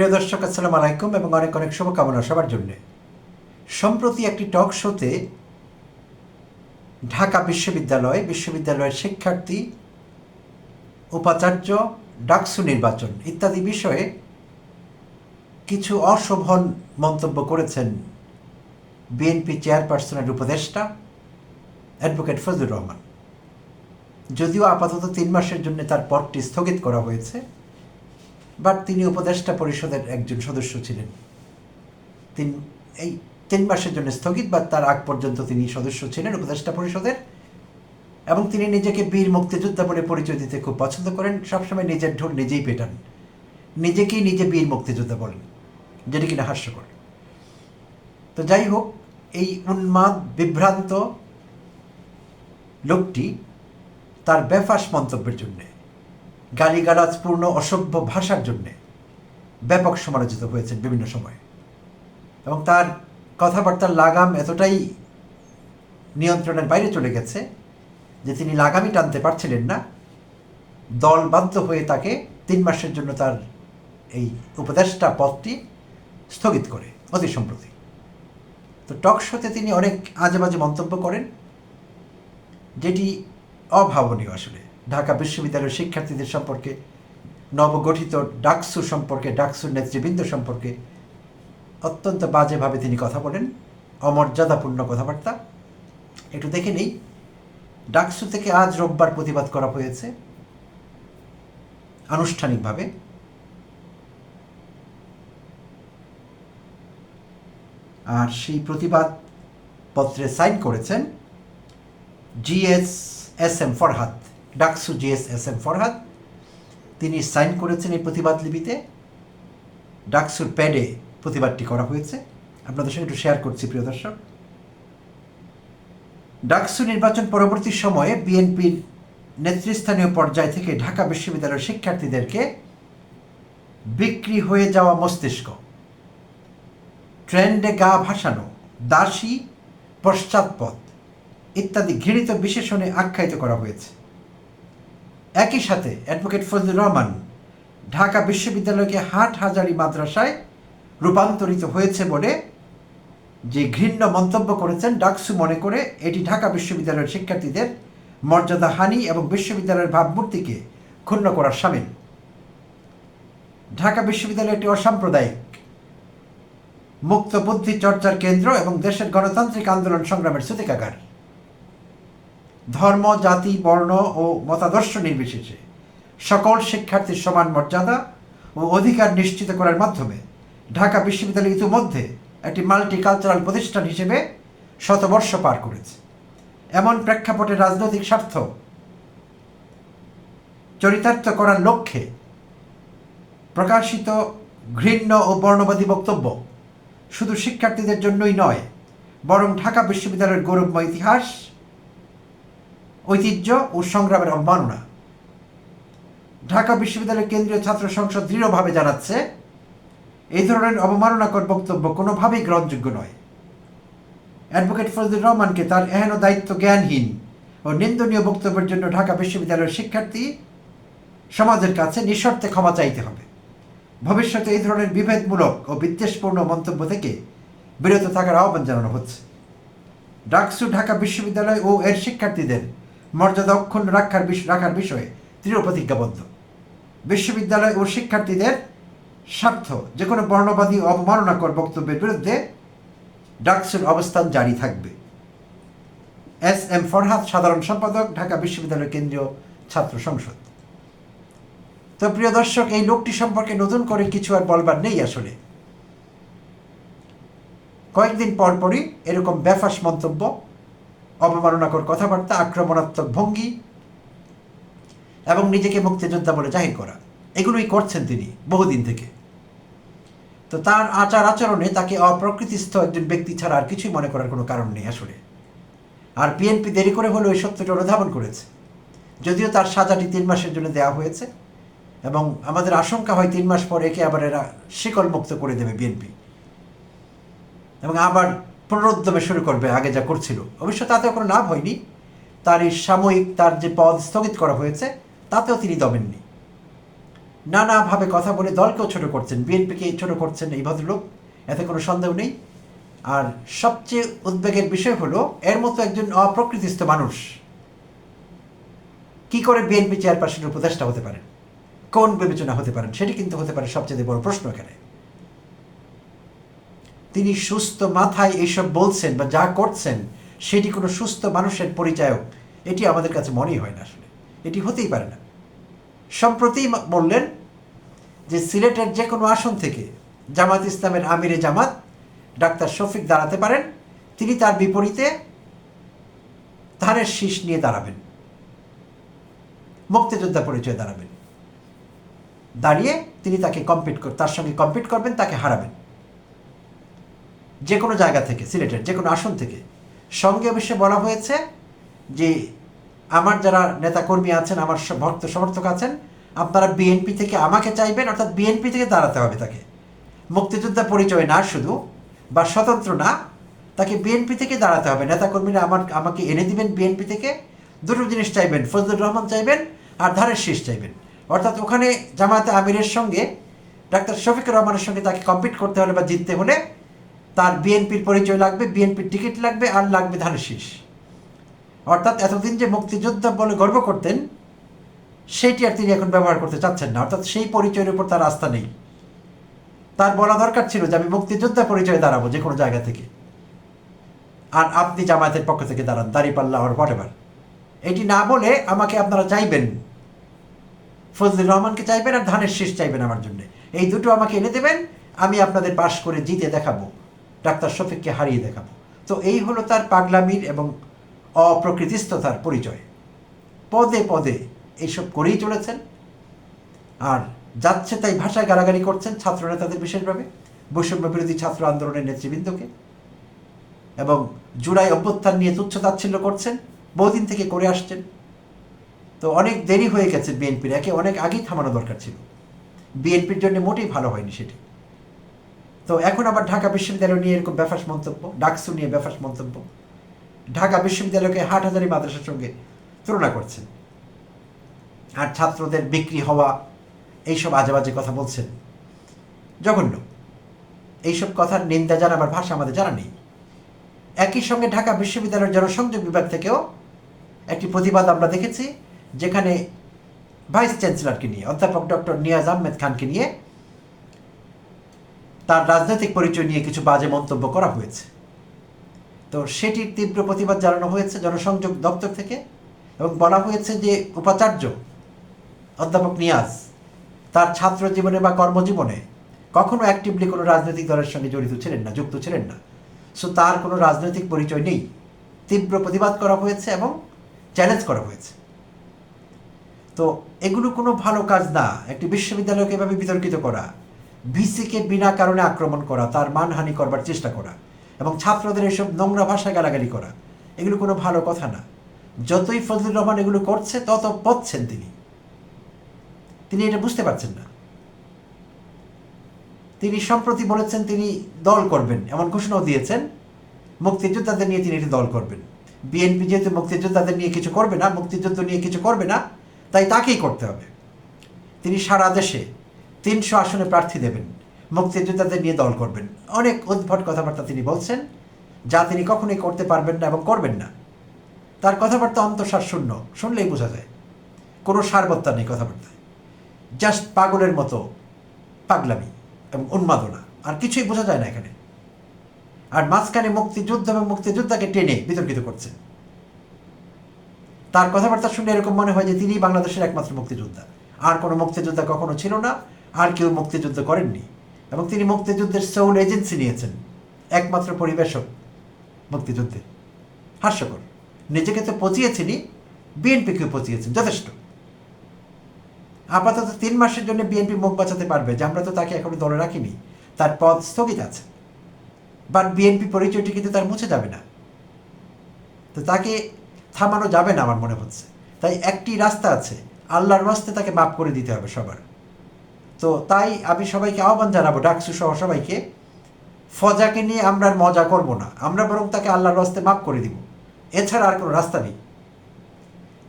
প্রিয় দর্শক, আসসালামু আলাইকুম এবং অনেক অনেক শুভকামনা সবার জন্যে। সম্প্রতি একটি টক শোতে ঢাকা বিশ্ববিদ্যালয়, বিশ্ববিদ্যালয়ের শিক্ষার্থী, উপাচার্য, ডাকসু নির্বাচন ইত্যাদি বিষয়ে কিছু অশোভন মন্তব্য করেছেন বিএনপি চেয়ারপারসনের উপদেষ্টা, অ্যাডভোকেট ফজলুর রহমান। যদিও আপাতত তিন মাসের জন্য তার পদটি স্থগিত করা হয়েছে। বাট তিনি উপদেষ্টা পরিষদের একজন সদস্য ছিলেন। তিন, এই তিন মাসের জন্য স্থগিত বা তার আগ পর্যন্ত তিনি সদস্য ছিলেন উপদেষ্টা পরিষদের। এবং তিনি নিজেকে বীর মুক্তিযোদ্ধা বলে পরিচয় দিতে খুব পছন্দ করেন। সবসময় নিজের ঢোল নিজেই পেটান। নিজেকেই নিজে বীর মুক্তিযোদ্ধা বলেন, যেটি কিনা হাস্যকর। তো যাই হোক, এই উন্মাদ, বিভ্রান্ত লোকটি তার বেফাস মন্তব্যের জন্যে গালিগালাজপূর্ণ অসভ্য ভাষার জন্যে ব্যাপক সমালোচিত হয়েছেন বিভিন্ন সময়ে। এবং তার কথাবার্তার লাগাম এতটাই নিয়ন্ত্রণের বাইরে চলে গেছে যে তিনি লাগামই টানতে পারছিলেন না। দল বাধ্য হয়ে তাকে তিন মাসের জন্য তার এই উপদেষ্টা পদটি স্থগিত করে, অতি সম্প্রতি। তো টক শোতে তিনি অনেক আজে বাজে মন্তব্য করেন, যেটি অভাবনীয় আসলে। ঢাকা বিশ্ববিদ্যালয়ের শিক্ষার্থীদের সম্পর্কে, নবগঠিত ডাকসু সম্পর্কে ডাকসুর নেতৃবৃন্দ সম্পর্কে অত্যন্ত বাজেভাবে তিনি কথা বলেন। অমর্যাদাপূর্ণ কথাবার্তা। একটু দেখে নেই, ডাকসু থেকে আজ রোববার প্রতিবাদ করা হয়েছে, আনুষ্ঠানিকভাবে। আর সেই প্রতিবাদ পত্রে সাইন করেছেন GS S M Farhad. DUCSU GS S M Farhad. তিনি সাইন করেছেন এই প্রতিবাদ লিপিতে। ডাকসুর প্যাডে প্রতিবাদটি করা হয়েছে। আপনাদের সঙ্গে একটু শেয়ার করছি, প্রিয় দর্শক। ডাকসু নির্বাচন পরবর্তী সময়ে বিএনপির নেতৃস্থানীয় পর্যায় থেকে ঢাকা বিশ্ববিদ্যালয়ের শিক্ষার্থীদেরকে বিক্রি হয়ে যাওয়া মস্তিষ্ক। ট্রেন্ডে গা ভাসানো, দাসী, পশ্চাৎপদ ইত্যাদি ঘৃণিত বিশেষণে আখ্যায়িত করা হয়েছে। একই সাথে অ্যাডভোকেট ফজলুর রহমান ঢাকা বিশ্ববিদ্যালয়কে হাট হাজারি মাদ্রাসায় রূপান্তরিত হয়েছে বলে যে ঘৃণ্য মন্তব্য করেছেন, ডাকসু মনে করে এটি ঢাকা বিশ্ববিদ্যালয়ের শিক্ষার্থীদের মর্যাদা, হানি এবং বিশ্ববিদ্যালয়ের ভাবমূর্তিকে ক্ষুণ্ণ করার সামিল। ঢাকা বিশ্ববিদ্যালয় একটি অসাম্প্রদায়িক, মুক্ত বুদ্ধি চর্চার কেন্দ্র এবং দেশের গণতান্ত্রিক আন্দোলন সংগ্রামের সূতিকাগার। ধর্ম, জাতি, বর্ণ ও মতাদর্শ নির্বিশেষে সকল শিক্ষার্থীর সমান মর্যাদা ও অধিকার নিশ্চিত করার মাধ্যমে ঢাকা বিশ্ববিদ্যালয় ইতিমধ্যে একটি মাল্টিকালচারাল প্রতিষ্ঠান হিসেবে শতবর্ষ পার করেছে। এমন প্রেক্ষাপটে রাজনৈতিক স্বার্থ চরিতার্থ করার লক্ষ্যে প্রকাশিত ঘৃণ্য ও বর্ণবাদী বক্তব্য শুধু শিক্ষার্থীদের জন্যই নয়, বরং ঢাকা বিশ্ববিদ্যালয়ের গৌরবময় ইতিহাস ঐতিহ্য ও সংগ্রামের অবমাননা ঢাকা বিশ্ববিদ্যালয়ের কেন্দ্রীয় ছাত্র সংসদ দৃঢ়ভাবে জানাচ্ছে, এই ধরনের অবমাননাকর বক্তব্য কোনোভাবেই গ্রহণযোগ্য নয়। অ্যাডভোকেট ফজলুর রহমানকে তার এহেন দায়িত্ব জ্ঞানহীন ও নিন্দনীয় বক্তব্যের জন্য ঢাকা বিশ্ববিদ্যালয়ের শিক্ষার্থী সমাজের কাছে নিঃশর্তে ক্ষমা চাইতে হবে। ভবিষ্যতে এই ধরনের বিভেদমূলক ও বিদ্বেষপূর্ণ মন্তব্য থেকে বিরত থাকার আহ্বান জানানো হচ্ছে। ডাকসু ঢাকা বিশ্ববিদ্যালয় ও এর শিক্ষার্থীদের মর্যাদা অক্ষুণ্ণ রাখার রাখার বিষয়ে দৃঢ় প্রতিজ্ঞাবদ্ধ। বিশ্ববিদ্যালয় ও শিক্ষার্থীদের স্বার্থ যে কোনো বর্ণবাদী অবমাননাকর বক্তব্যের বিরুদ্ধে ডাকসুর অবস্থান জারি থাকবে। এস এম ফরহাদ, সাধারণ সম্পাদক, ঢাকা বিশ্ববিদ্যালয় কেন্দ্রীয় ছাত্র সংসদ। তো প্রিয় দর্শক, এই লোকটি সম্পর্কে নতুন করে কিছু আর বলবার নেই আসলে। কয়েকদিন পরপরই এরকম ব্যাফাস মন্তব্য অবমাননাকর কথাবার্তা, আক্রমণাত্মক ভঙ্গি এবং নিজেকে মুক্তিযোদ্ধা বলে জাহির করা। এগুলোই করছেন তিনি বহুদিন থেকে। তো তার আচার আচরণে তাকে অপ্রকৃতিস্থ একজন ব্যক্তি ছাড়া আর কিছুই মনে করার কোনো কারণ নেই আসলে। আর বিএনপি দেরি করে হলেও এই সত্যটা অনুধাবন করেছে। যদিও তার সাজাটি তিন মাসের জন্য দেওয়া হয়েছে এবং আমাদের আশঙ্কা হয় তিন মাস পর একে আবার এরা শিকল মুক্ত করে দেবে বিএনপি এবং আবার পুনরুদ্যমে শুরু করবে, আগে যা করছিল। অবশ্য তাতেও কোনো লাভ হয়নি। তার এই সাময়িক, তার যে পদ স্থগিত করা হয়েছে, তাতেও তিনি দমেননি। নানাভাবে কথা বলে দলকেও ছোট করছেন, বিএনপিকে ছোট করছেন এই ভদ্রলোক, এতে কোনো সন্দেহ নেই। আর সবচেয়ে উদ্বেগের বিষয় হলো, এর মতো একজন অপ্রকৃতিস্থ মানুষ কি করে বিএনপি চেয়ারপারসনের উপদেষ্টা হতে পারেন? কোন বিবেচনা হতে পারেন? সেটি কিন্তু হতে পারে সবচেয়ে বড় প্রশ্ন এখানে। তিনি সুস্থ মাথায় এইসব বলছেন বা যা করছেন, সেটি কোনো সুস্থ মানুষের পরিচায়ক এটি আমাদের কাছে মনেই হয় না আসলে। এটি হতেই পারে না। সম্প্রতি বললেন যে সিলেটের যে কোনো আসন থেকে জামাত ইসলামের আমিরে জামাত, ডাক্তার শফিক দাঁড়াতে পারেন। তিনি তার বিপরীতে ধানের শীষ নিয়ে দাঁড়াবেন। মুক্তিযোদ্ধা পরিচয় দাঁড়াবেন। দাঁড়িয়ে তিনি তাকে কম্পিট তার সঙ্গে কম্পিট করবেন, তাকে হারাবেন। যে কোনো জায়গা থেকে, সিলেটের যে কোনো আসন থেকে। সঙ্গে অবশ্যই বলা হয়েছে যে, আমার যারা নেতাকর্মী আছেন, আমার ভক্ত সমর্থক আছেন, আপনারা বিএনপি থেকে আমাকে চাইবেন, অর্থাৎ বিএনপি থেকে দাঁড়াতে হবে তাকে। মুক্তিযোদ্ধা পরিচয় না শুধু, বা স্বতন্ত্র না, তাকে বিএনপি থেকে দাঁড়াতে হবে। নেতাকর্মীরা আমার, আমাকে এনে দিবেন বিএনপি থেকে। দুটো জিনিস চাইবেন, ফজলুর রহমান চাইবেন আর ধারের শীষ চাইবেন। অর্থাৎ ওখানে জামায়াতে আমিরের সঙ্গে, ডাক্তার শফিকুর রহমানের সঙ্গে তাকে কম্পিট করতে হলে বা জিততে হলে তার বিএনপির পরিচয় লাগবে, বিএনপির টিকিট লাগবে আর লাগবে ধানের শীষ। অর্থাৎ এতদিন যে মুক্তিযোদ্ধা বলে গর্ব করতেন, সেইটি আর তিনি এখন ব্যবহার করতে চাচ্ছেন না। অর্থাৎ সেই পরিচয়ের উপর তার আস্থা নেই। তার বলা দরকার ছিল যে, আমি মুক্তিযোদ্ধা পরিচয় দাঁড়াবো যে কোনো জায়গা থেকে। আর আপনি জামায়াতের পক্ষ থেকে দাঁড়ান দাঁড়িপাল্লা আর হোয়াট এটি না বলে আমাকে আপনারা চাইবেন, ফজলুর রহমানকে চাইবেন আর ধানের শীষ চাইবেন আমার জন্য। এই দুটো আমাকে এনে দেবেন, আমি আপনাদের পাশ করে জিতে দেখাবো। ডাক্তার শফিককে হারিয়ে দেখাবো। তো এই হলো তার পাগলামির এবং অপ্রকৃতিস্থতার পরিচয়। পদে পদে এইসব করেই চলেছেন। আর যাচ্ছে তাই ভাষায় গালাগালি করছেন ছাত্র নেতাদের বিশেষভাবে বৈষম্য বিরোধী ছাত্র আন্দোলনের নেতৃবৃন্দকে। এবং জুলাই অভ্যুত্থান নিয়ে তুচ্ছ তাচ্ছিল্য করছেন, বহুদিন থেকে করে আসছেন। তো অনেক দেরি হয়ে গেছে বিএনপির, একে অনেক আগেই থামানো দরকার ছিল। বিএনপির জন্য মোটেই ভালো হয়নি সেটি। তো এখন আবার ঢাকা বিশ্ববিদ্যালয় নিয়ে এরকম ব্যাফাস মন্তব্য, ডাকসু নিয়ে ব্যাফাস মন্তব্য। ঢাকা বিশ্ববিদ্যালয়কে হাটহাজারি মাদ্রাসার সঙ্গে তুলনা করছেন। আর ছাত্রদের বিক্রি হওয়া, এইসব আজে বাজে কথা বলছেন। জঘন্য। এইসব কথার নিন্দা জানাবার ভাষা আমাদের জানা নেই। একই সঙ্গে ঢাকা বিশ্ববিদ্যালয়ের জনসংযোগ বিভাগ থেকেও একটি প্রতিবাদ আমরা দেখেছি, যেখানে ভাইস চ্যান্সেলরকে নিয়ে, অধ্যাপক ডক্টর নিয়াজ আহমেদ খানকে নিয়ে তার রাজনৈতিক পরিচয় নিয়ে কিছু বাজে মন্তব্য করা হয়েছে। তো সেটির তীব্র প্রতিবাদ জানানো হয়েছে জনসংযোগ দপ্তর থেকে এবং বলা হয়েছে যে উপাচার্য অধ্যাপক নিয়াজ তার ছাত্র জীবনে বা কর্মজীবনে কখনো অ্যাক্টিভলি কোনো রাজনৈতিক দলের সঙ্গে জড়িত ছিলেন না, যুক্ত ছিলেন না। সো তার কোনো রাজনৈতিক পরিচয় নেই। তীব্র প্রতিবাদ করা হয়েছে এবং চ্যালেঞ্জ করা হয়েছে। তো এগুলো কোনো ভালো কাজ না। একটি বিশ্ববিদ্যালয়কে এভাবে বিতর্কিত করা ভিসিকে বিনা কারণে আক্রমণ করা, তার মানহানি করবার চেষ্টা করা এবং ছাত্রদের এসব নোংরা ভাষায় গালাগালি করা, এগুলো কোনো ভালো কথা না। যতই ফজলুর রহমান এগুলো করছে, তত পচ্ছেন তিনি। তিনি এটা বুঝতে পারছেন না। তিনি সম্প্রতি বলেছেন তিনি দল করবেন, এমন ঘোষণাও দিয়েছেন। মুক্তিযোদ্ধাদের নিয়ে তিনি একটি দল করবেন। বিএনপি যেহেতু মুক্তিযোদ্ধাদের নিয়ে কিছু করবে না, মুক্তিযুদ্ধ নিয়ে কিছু করবে না, তাই তাকেই করতে হবে। তিনি সারা দেশে তিনশো আসনে প্রার্থী দেবেন, মুক্তিযোদ্ধাদের নিয়ে দল করবেন। অনেক উদ্ভট কথাবার্তা তিনি বলছেন, যা তিনি কখনোই করতে পারবেন না এবং করবেন না। তার কথাবার্তা অন্তঃসার শূন্য, শুনলেই বোঝা যায়। কোনো সারবত্তা নেই কথাবার্তায়। জাস্ট পাগলের মতো পাগলামি এবং উন্মাদনা, আর কিছুই বোঝা যায় না এখানে। আর মাঝখানে মুক্তিযুদ্ধ এবং মুক্তিযোদ্ধাকে টেনে বিতর্কিত করছেন। তার কথাবার্তা শুনে এরকম মনে হয় যে তিনি বাংলাদেশের একমাত্র মুক্তিযোদ্ধা। আর কোনো মুক্তিযোদ্ধা কখনো ছিল না আর কেউ মুক্তিযুদ্ধ করেননি। এবং তিনি মুক্তিযুদ্ধের সৌল এজেন্সি নিয়েছেন। একমাত্র পরিবেশক মুক্তিযুদ্ধে। হাস্যকর। নিজেকে তো পচিয়েছেনই বিএনপিকেও পচিয়েছেন, যথেষ্ট। আপাতত তিন মাসের জন্য বিএনপি মুখ বাঁচাতে পারবে যে আমরা তো তাকে এখনও দলে রাখিনি। তার পদ স্থগিত আছে। বাট বিএনপি পরিচয়টি কিন্তু তার মুছে যাবে না। তো তাকে থামানো যাবে না আমার মনে হচ্ছে। তাই একটি রাস্তা আছে। আল্লাহর রাস্তে তাকে মাফ করে দিতে হবে সবার। তো তাই আমি সবাইকে আহ্বান জানাব ডাকসু সহ সবাইকে, ফজাকে নিয়ে আমরা আর মজা করব না। আমরা বরং তাকে আল্লাহর রাস্তে মাফ করে দিব। এছাড়া আর কোনো রাস্তা নেই।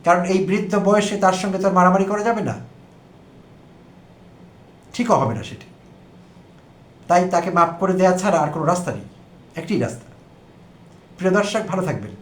কারণ এই বৃদ্ধ বয়সে তার সঙ্গে তো মারামারি করা যাবে না। ঠিকও হবে না সেটি। তাই তাকে মাফ করে দেওয়া ছাড়া আর কোনো রাস্তা নেই। একটি রাস্তা। প্রিয় দর্শক, ভালো থাকবেন।